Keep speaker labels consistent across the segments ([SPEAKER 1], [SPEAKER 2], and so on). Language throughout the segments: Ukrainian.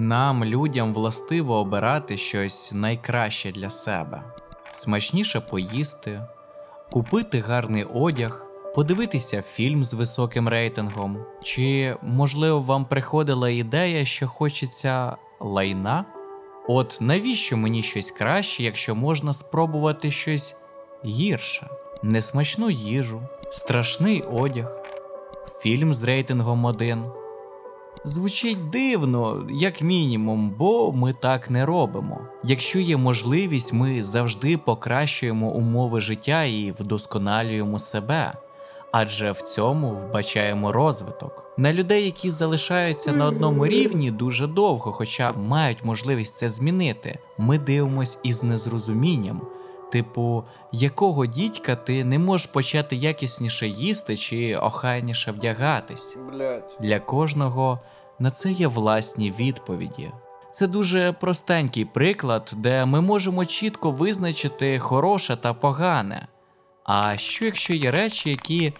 [SPEAKER 1] Нам, людям, властиво обирати щось найкраще для себе, смачніше поїсти, купити гарний одяг, подивитися фільм з високим рейтингом. Чи, можливо, вам приходила ідея, що хочеться лайна? От навіщо мені щось краще, якщо можна спробувати щось гірше? Несмачну їжу, страшний одяг, фільм з рейтингом 1. Звучить дивно, як мінімум, бо ми так не робимо. Якщо є можливість, ми завжди покращуємо умови життя і вдосконалюємо себе, адже в цьому вбачаємо розвиток. На людей, які залишаються на одному рівні дуже довго, хоча мають можливість це змінити, ми дивимось із незрозумінням. Типу, якого дідька ти не можеш почати якісніше їсти чи охайніше вдягатись?
[SPEAKER 2] Блять.
[SPEAKER 1] Для кожного на це є власні відповіді. Це дуже простенький приклад, де ми можемо чітко визначити хороше та погане. А що якщо є речі, які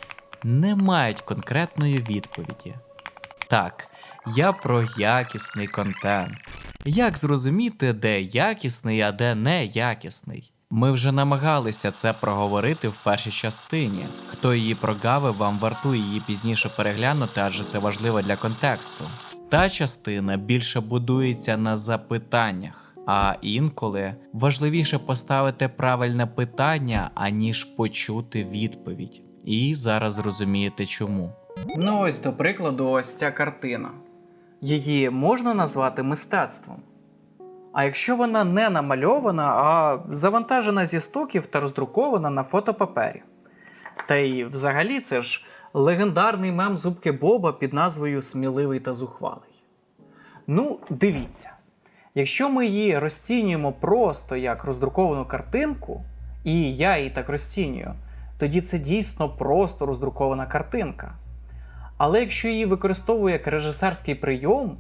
[SPEAKER 1] не мають конкретної відповіді? Так, я про якісний контент. Як зрозуміти, де якісний, а де не якісний? Ми вже намагалися це проговорити в першій частині. Хто її прогавив, вам вартує її пізніше переглянути, адже це важливо для контексту. Та частина більше будується на запитаннях, а інколи важливіше поставити правильне питання, аніж почути відповідь. І зараз зрозумієте чому.
[SPEAKER 3] Ну ось до прикладу, ось ця картина. Її можна назвати мистецтвом. А якщо вона не намальована, а завантажена зі стоків та роздрукована на фотопапері. Та й взагалі це ж легендарний мем зубки Боба під назвою Сміливий та зухвалий. Ну, дивіться. Якщо ми її розцінюємо просто як роздруковану картинку, і я її так розцінюю, тоді це дійсно просто роздрукована картинка. Але якщо її використовую як режисерський прийом,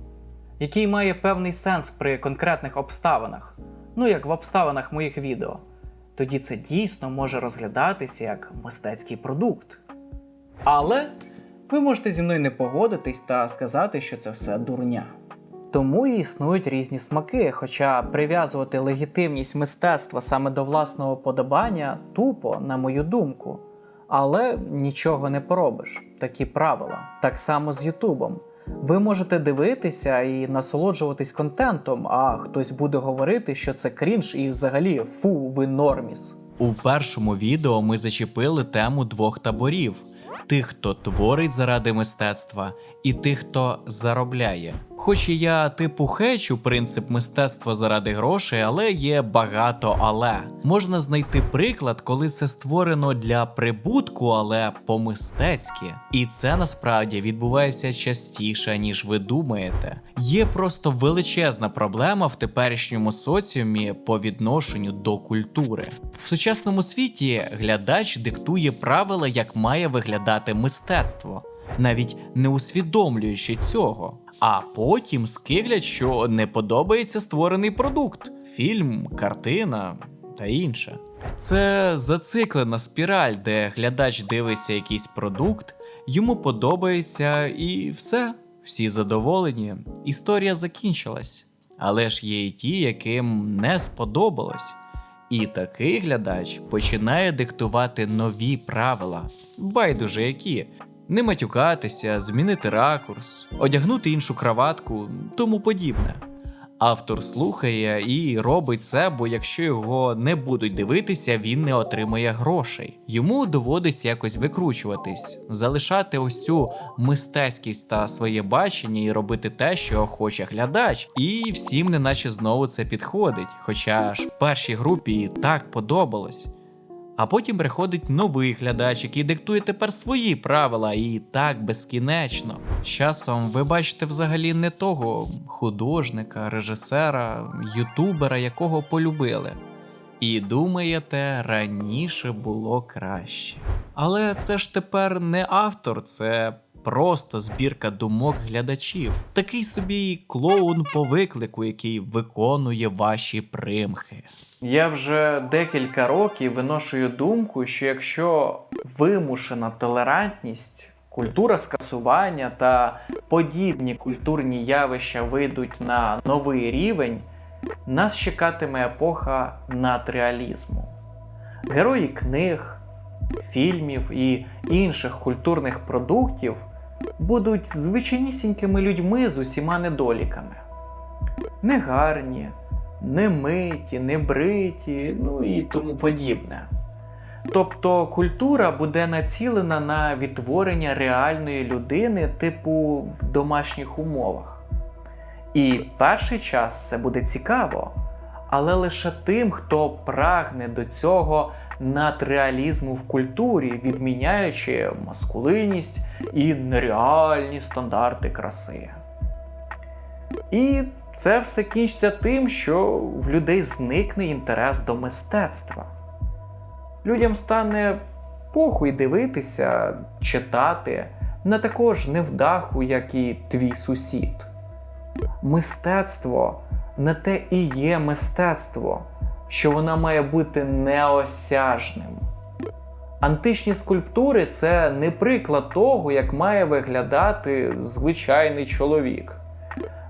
[SPEAKER 3] який має певний сенс при конкретних обставинах, ну як в обставинах моїх відео, тоді це дійсно може розглядатися як мистецький продукт. Але ви можете зі мною не погодитись та сказати, що це все дурня. Тому і існують різні смаки, хоча прив'язувати легітимність мистецтва саме до власного подобання тупо, на мою думку. Але нічого не поробиш, такі правила. Так само з Ютубом. Ви можете дивитися і насолоджуватись контентом, а хтось буде говорити, що це крінж і взагалі фу, ви норміс.
[SPEAKER 1] У першому відео ми зачепили тему двох таборів: тих, хто творить заради мистецтва, і тих, хто заробляє. Хоч і я типу хечу принцип мистецтва заради грошей, але є багато але. Можна знайти приклад, коли це створено для прибутку, але по-мистецьки. І це насправді відбувається частіше, ніж ви думаєте. Є просто величезна проблема в теперішньому соціумі по відношенню до культури. В сучасному світі глядач диктує правила, як має виглядати мистецтво навіть не усвідомлюючи цього. А потім скиглять, що не подобається створений продукт: фільм, картина та інше. Це зациклена спіраль, де глядач дивиться якийсь продукт, йому подобається і все, всі задоволені. Історія закінчилась. Але ж є і ті, яким не сподобалось. І такий глядач починає диктувати нові правила, байдуже які, не матюкатися, змінити ракурс, одягнути іншу краватку, тому подібне. Автор слухає і робить це, бо якщо його не будуть дивитися, він не отримає грошей. Йому доводиться якось викручуватись, залишати ось цю мистецькість та своє бачення і робити те, що хоче глядач. І всім неначе знову це підходить. Хоча ж першій групі і так подобалось. А потім приходить новий глядач, який диктує тепер свої правила, і так безкінечно. З часом ви бачите взагалі не того художника, режисера, ютубера, якого полюбили. І думаєте, раніше було краще. Але це ж тепер не автор, це просто збірка думок глядачів. Такий собі клоун по виклику, який виконує ваші примхи.
[SPEAKER 3] Я вже декілька років виношую думку, що якщо вимушена толерантність, культура скасування та
[SPEAKER 1] подібні культурні явища вийдуть на новий рівень, нас чекатиме епоха надреалізму. Герої книг, фільмів і інших культурних продуктів будуть звичайнісінькими людьми з усіма недоліками. Негарні, немиті, небриті, ну і тому подібне. Тобто культура буде націлена на відтворення реальної людини, типу в домашніх умовах. І перший час це буде цікаво, але лише тим, хто прагне до цього надреалізму в культурі, відміняючи маскулинність і нереальні стандарти краси. І це все кінчиться тим, що в людей зникне інтерес до мистецтва. Людям стане похуй дивитися, читати на також невдаху, як і твій сусід. Мистецтво не те і є мистецтво, що воно має бути неосяжним. Античні скульптури це не приклад того, як має виглядати звичайний чоловік.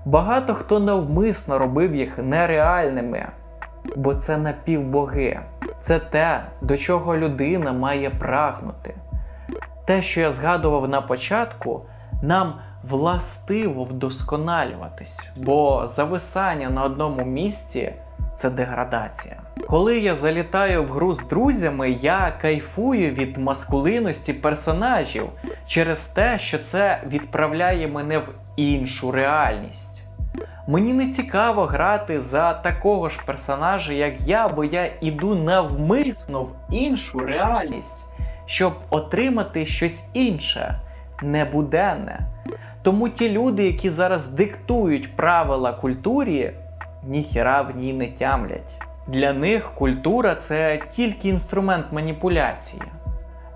[SPEAKER 1] Багато хто навмисно робив їх нереальними, бо це напівбоги. Це те, до чого людина має прагнути. Те, що я згадував на початку, нам властиво вдосконалюватись, бо зависання на одному місці це деградація. Коли я залітаю в гру з друзями, я кайфую від маскулинності персонажів через те, що це відправляє мене в іншу реальність. Мені не цікаво грати за такого ж персонажа, як я, бо я іду навмисно в іншу реальність, щоб отримати щось інше, небуденне. Тому ті люди, які зараз диктують правила культурі, ніхіра в ній не тямлять. Для них культура це тільки інструмент маніпуляції.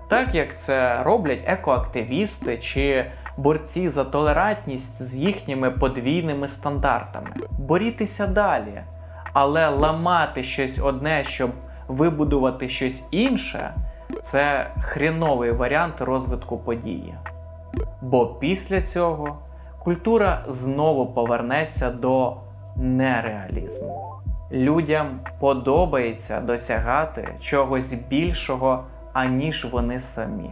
[SPEAKER 1] Так як це роблять екоактивісти чи борці за толерантність з їхніми подвійними стандартами. Борітеся далі, але ламати щось одне, щоб вибудувати щось інше, це хріновий варіант розвитку події. Бо після цього культура знову повернеться до нереалізму. Людям подобається досягати чогось більшого, аніж вони самі.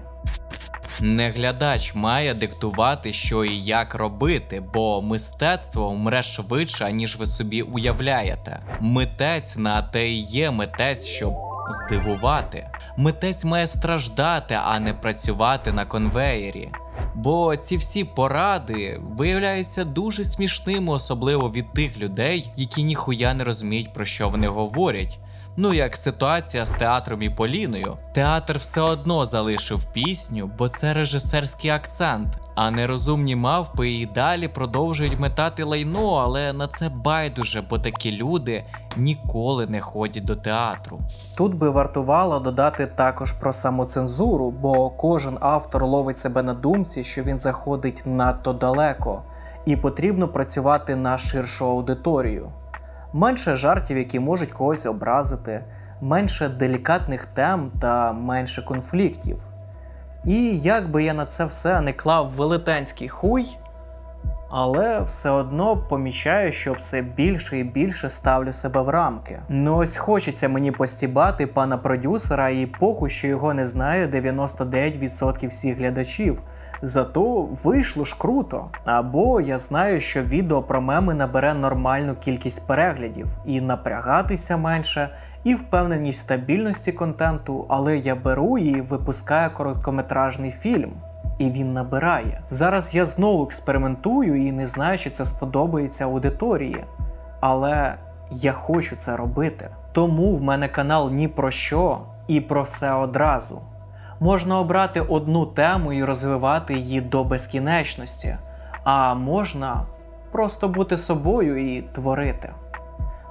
[SPEAKER 4] Не глядач має диктувати, що і як робити, бо мистецтво вмре швидше, ніж ви собі уявляєте. Митець на те і є митець, щоб здивувати. Митець має страждати, а не працювати на конвеєрі. Бо ці всі поради виявляються дуже смішними, особливо від тих людей, які ніхуя не розуміють, про що вони говорять. Ну, як ситуація з театром і Поліною, театр все одно залишив пісню, бо це режисерський акцент. А нерозумні мавпи і далі продовжують метати лайно, але на це байдуже, бо такі люди ніколи не ходять до театру.
[SPEAKER 1] Тут би вартувало додати також про самоцензуру, бо кожен автор ловить себе на думці, що він заходить надто далеко, і потрібно працювати на ширшу аудиторію. Менше жартів, які можуть когось образити, менше делікатних тем та менше конфліктів. І як би я на це все не клав велетенський хуй, але все одно помічаю, що все більше і більше ставлю себе в рамки. Ну ось хочеться мені постібати пана продюсера і похуй, що його не знає 99% всіх глядачів. Зато вийшло ж круто. Або я знаю, що відео про меми набере нормальну кількість переглядів, і напрягатися менше, і впевненість в стабільності контенту, але я беру і випускаю короткометражний фільм. І він набирає. Зараз я знову експериментую і не знаю, чи це сподобається аудиторії. Але я хочу це робити. Тому в мене канал ні про що і про все одразу. Можна обрати одну тему і розвивати її до безкінечності, а можна просто бути собою і творити.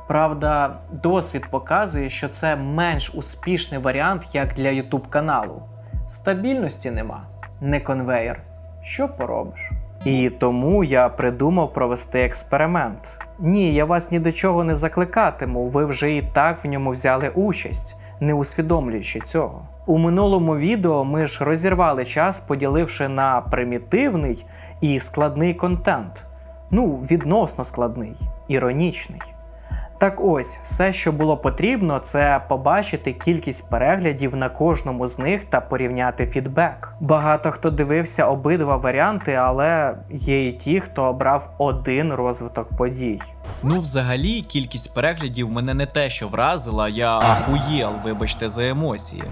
[SPEAKER 1] Правда, досвід показує, що це менш успішний варіант як для YouTube каналу. Стабільності нема, не конвейер. Що поробиш? І тому я придумав провести експеримент. Ні, я вас ні до чого не закликатиму, ви вже і так в ньому взяли участь, не усвідомлюючи цього. У минулому відео ми ж розірвали час, поділивши на примітивний
[SPEAKER 5] і складний контент. Ну, відносно складний, іронічний. Так ось, все, що було потрібно, це побачити кількість переглядів на кожному з них та порівняти фідбек. Багато хто дивився обидва варіанти, але є і ті, хто обрав один розвиток подій.
[SPEAKER 1] Ну, взагалі, кількість переглядів мене не те, що вразила, я ахуєл, вибачте за емоції.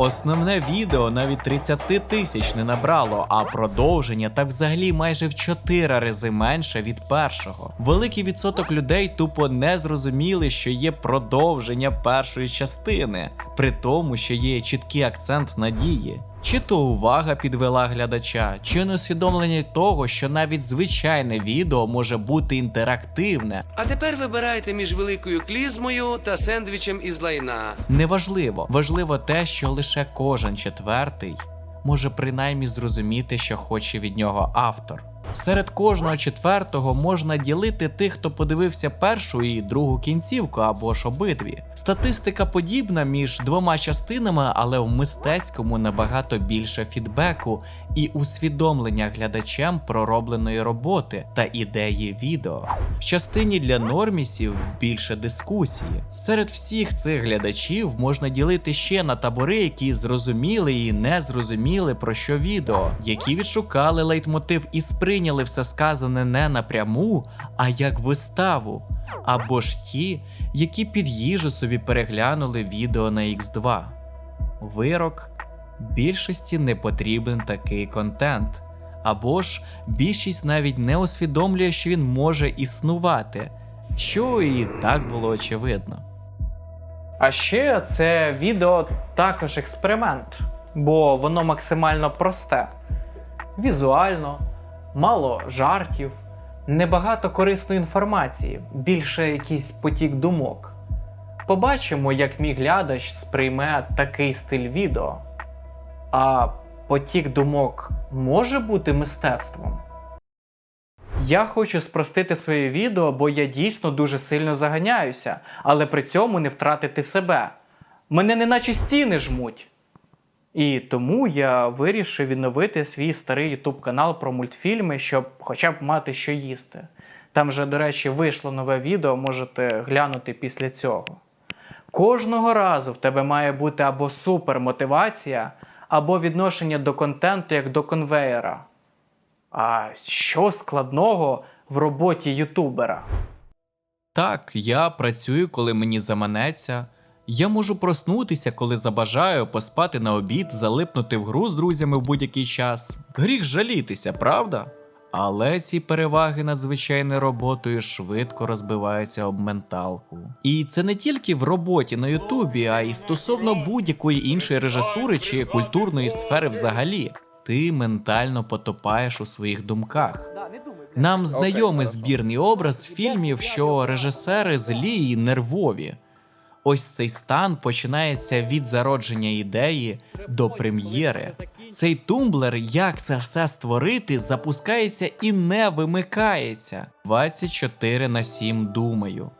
[SPEAKER 1] Основне відео навіть 30 тисяч не набрало, а продовження так взагалі майже в 4 рази менше від першого. Великий відсоток людей тупо не зрозуміли, що є продовження першої частини, при тому, що є чіткий акцент надії. Чи то увага підвела глядача, чи неусвідомлення того, що навіть звичайне відео може бути інтерактивне,
[SPEAKER 6] А тепер вибирайте між великою клізмою та сендвічем із лайна.
[SPEAKER 1] Неважливо. Важливо те, що лише кожен четвертий може принаймні зрозуміти, що хоче від нього автор. Серед кожного четвертого можна ділити тих, хто подивився першу і другу кінцівку або ж обидві. Статистика подібна між двома частинами, але в мистецькому набагато більше фідбеку і усвідомлення глядачем проробленої роботи та ідеї відео. В частині для нормісів більше дискусії. Серед всіх цих глядачів можна ділити ще на табори, які зрозуміли і не зрозуміли про що відео, які відшукали лейтмотив і сприйняли все сказане не напряму, а як виставу. Або ж ті, які під їжу собі переглянули відео на X2. Вирок більшості не потрібен такий контент. Або ж більшість навіть не усвідомлює, що він може існувати, що і так було очевидно.
[SPEAKER 5] А ще це відео також експеримент, бо воно максимально просте. Візуально, мало жартів, небагато корисної інформації, більше якийсь потік думок. Побачимо, як мій глядач сприйме такий стиль відео. А потік думок може бути мистецтвом? Я хочу спростити своє відео, бо я дійсно дуже сильно заганяюся, але при цьому не втратити себе. Мене неначе стіни жмуть. І тому я вирішив відновити свій старий YouTube канал про мультфільми, щоб хоча б мати що їсти. Там вже, до речі, вийшло нове відео, можете глянути після цього. Кожного разу в тебе має бути або супермотивація, або відношення до контенту як до конвеєра. А що складного в роботі ютубера?
[SPEAKER 1] Так, я працюю, коли мені заманеться. Я можу проснутися, коли забажаю, поспати на обід, залипнути в гру з друзями в будь-який час. Гріх жалітися, правда? Але ці переваги над звичайною роботою швидко розбиваються об менталку. І це не тільки в роботі на Ютубі, а й стосовно будь-якої іншої режисури чи культурної сфери взагалі. Ти ментально потопаєш у своїх думках. Нам знайомий збірний образ фільмів, що режисери злі і нервові. Ось цей стан починається від зародження ідеї до прем'єри. Цей тумблер, як це все створити, запускається і не вимикається. 24 на 7 думаю.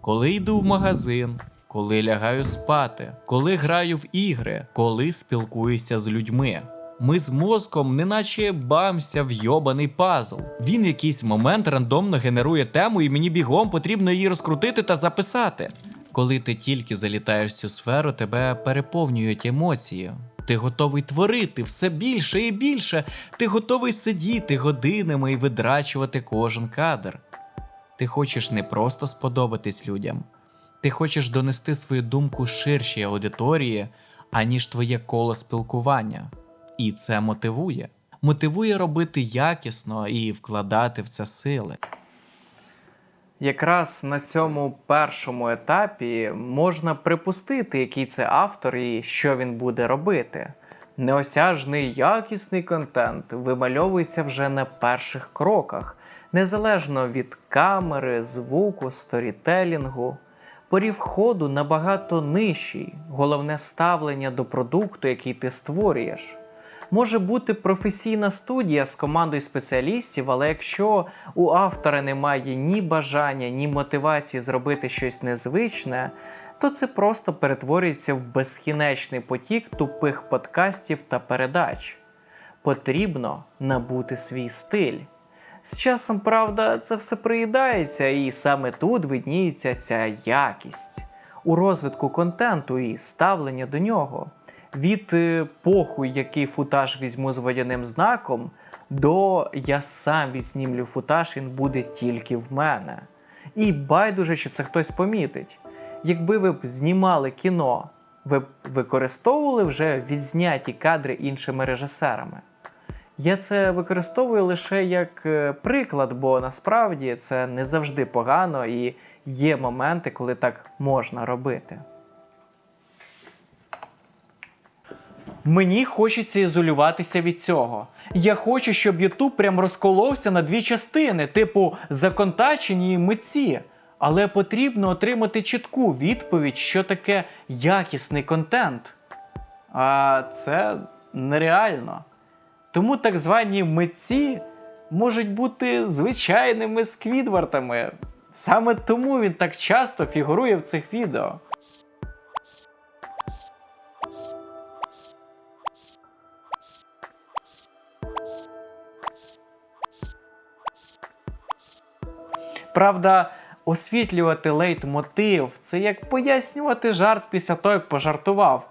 [SPEAKER 1] Коли йду в магазин, коли лягаю спати, коли граю в ігри, коли спілкуюся з людьми. Ми з мозком неначе бамся в йобаний пазл. Він в якийсь момент рандомно генерує тему, і мені бігом потрібно її розкрутити та записати. Коли ти тільки залітаєш в цю сферу, тебе переповнюють емоції. Ти готовий творити все більше і більше. Ти готовий сидіти годинами і видрачувати кожен кадр. Ти хочеш не просто сподобатись людям, ти хочеш донести свою думку ширшій аудиторії, аніж твоє коло спілкування. І це мотивує. Мотивує робити якісно і вкладати в це сили.
[SPEAKER 5] Якраз на цьому першому етапі можна припустити, який це автор і що він буде робити. Неосяжний якісний контент вимальовується вже на перших кроках, незалежно від камери, звуку, сторітелінгу. Порів входу набагато нижчий, головне ставлення до продукту, який ти створюєш. Може бути професійна студія з командою спеціалістів, але якщо у автора немає ні бажання, ні мотивації зробити щось незвичне, то це просто перетворюється в безкінечний потік тупих подкастів та передач.
[SPEAKER 1] потрібно набути свій стиль. З часом, правда, це все приїдається, і саме тут видніється ця якість у розвитку контенту і ставлення до нього. Від е, похуй, який футаж візьму з водяним знаком, до я сам відснімлю футаж, він буде тільки в мене. І байдуже, чи це хтось помітить. Якби ви б знімали кіно, ви б використовували вже відзняті кадри іншими режисерами. Я це використовую лише як е, приклад, бо насправді це не завжди погано і є моменти, коли так можна робити. Мені хочеться ізолюватися від цього. Я хочу, щоб Ютуб прям розколовся на дві частини, типу законтачені митці. Але потрібно отримати чітку відповідь, що таке якісний контент. А це нереально. Тому так звані митці можуть бути звичайними сквідвартами. Саме тому він так часто фігурує в цих відео. Правда, освітлювати лейтмотив це як пояснювати жарт після того, як пожартував.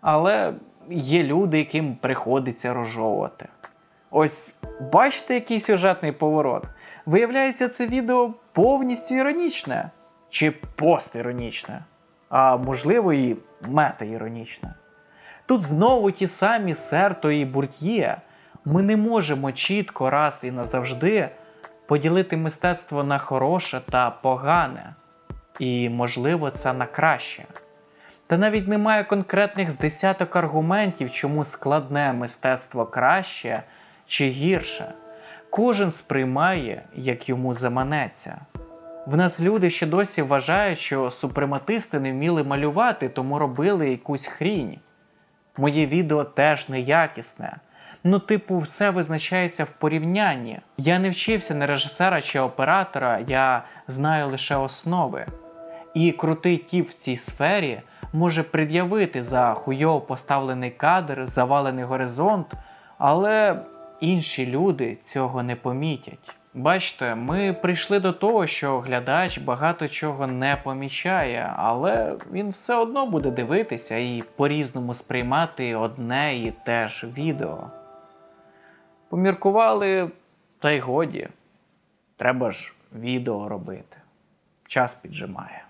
[SPEAKER 1] Але є люди, яким приходиться розжовувати. Ось бачите, який сюжетний поворот. Виявляється, це відео повністю іронічне чи постіронічне, а можливо і метаіронічне. Тут знову ті самі Серто і Бурт'є. Ми не можемо чітко раз і назавжди поділити мистецтво на хороше та погане, і, можливо, це на краще. Та навіть немає конкретних з десяток аргументів, чому складне мистецтво краще чи гірше. Кожен сприймає, як йому заманеться. В нас люди ще досі вважають, що супрематисти не вміли малювати, тому робили якусь хрінь. Моє відео теж неякісне. Ну, типу, все визначається в порівнянні. Я не вчився на режисера чи оператора, я знаю лише основи. І крутий тіп в цій сфері може пред'явити за хуйово поставлений кадр, завалений горизонт, але інші люди цього не помітять. Бачите, ми прийшли до того, що глядач багато чого не помічає, але він все одно буде дивитися і по-різному сприймати одне і те ж відео. Поміркували, та й годі. Треба ж відео робити. Час піджимає.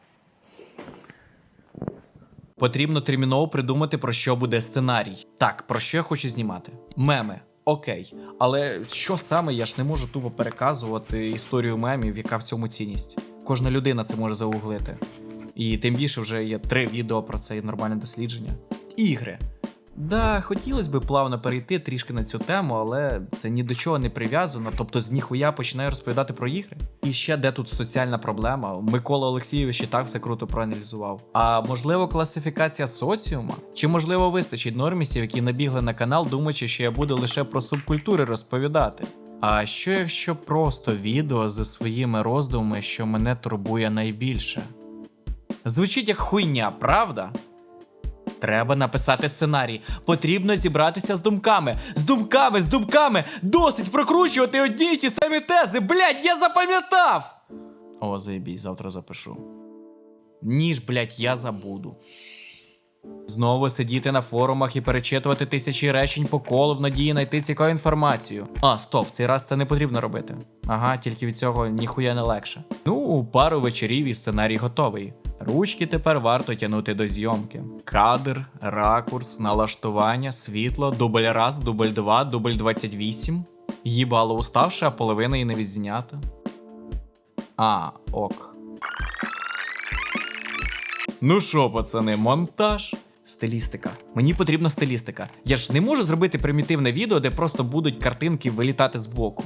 [SPEAKER 4] Потрібно терміново придумати, про що буде сценарій. Так, про що я хочу знімати? Меми. Окей. Але що саме я ж не можу тупо переказувати історію мемів, яка в цьому цінність. Кожна людина це може зауглити. І тим більше вже є три відео про це і нормальне дослідження. Ігри. Да, хотілося б плавно перейти трішки на цю тему, але це ні до чого не прив'язано. Тобто з ніхуя починаю розповідати про ігри. І ще де тут соціальна проблема. Микола Олексійович і так все круто проаналізував. А можливо, класифікація соціума? Чи можливо вистачить нормісів, які набігли на канал, думаючи, що я буду лише про субкультури розповідати? А що якщо просто відео зі своїми роздумами, що мене турбує найбільше? Звучить як хуйня, правда? Треба написати сценарій. Потрібно зібратися з думками. З думками, з думками! Досить прокручувати одні й ті самі тези. Блять, я запам'ятав! О, заєбісь, завтра запишу. Ніж, блять, я забуду. Знову сидіти на форумах і перечитувати тисячі речень по колу в надії знайти цікаву інформацію. А, стоп, цей раз це не потрібно робити. Ага, тільки від цього ніхуя не легше. Ну, пару вечорів і сценарій готовий. Ручки тепер варто тягнути до зйомки. Кадр, ракурс, налаштування, світло, дубль раз, дубль два, дубль 28. Їбало уставши, а половина і не відзнята. А, ок. Ну що, пацани, монтаж. Стилістика. Мені потрібна стилістика. Я ж не можу зробити примітивне відео, де просто будуть картинки вилітати з боку.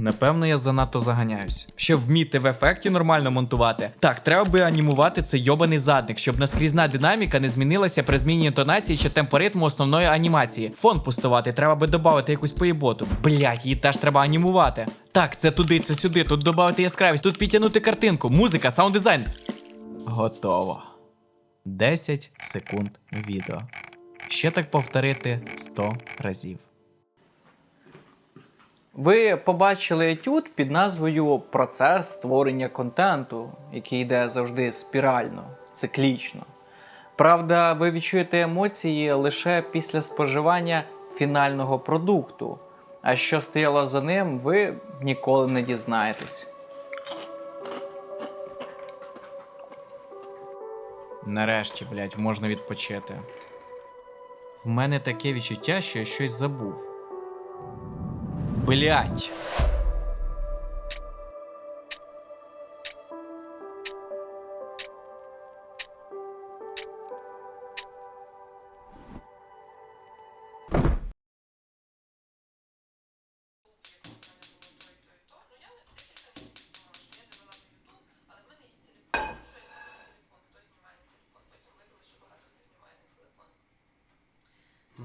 [SPEAKER 4] Напевно, я занадто заганяюсь. Щоб вміти в ефекті нормально монтувати. Так, треба би анімувати цей йобаний задник, щоб наскрізна динаміка не змінилася при зміні інтонації чи темпоритму основної анімації. Фон пустувати, треба би додати якусь поєботу. Блять, її теж треба анімувати. Так, це туди, це сюди, тут додати яскравість, тут підтягнути картинку, музика, саунд дизайн. Готово. 10 секунд відео. Ще так повторити 100 разів.
[SPEAKER 1] Ви побачили етюд під назвою Процес створення контенту, який йде завжди спірально, циклічно. Правда, ви відчуєте емоції лише після споживання фінального продукту. А що стояло за ним, ви ніколи не дізнаєтесь.
[SPEAKER 4] Нарешті, блядь, можна відпочити. В мене таке відчуття, що я щось забув. Блять.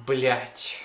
[SPEAKER 4] Блять.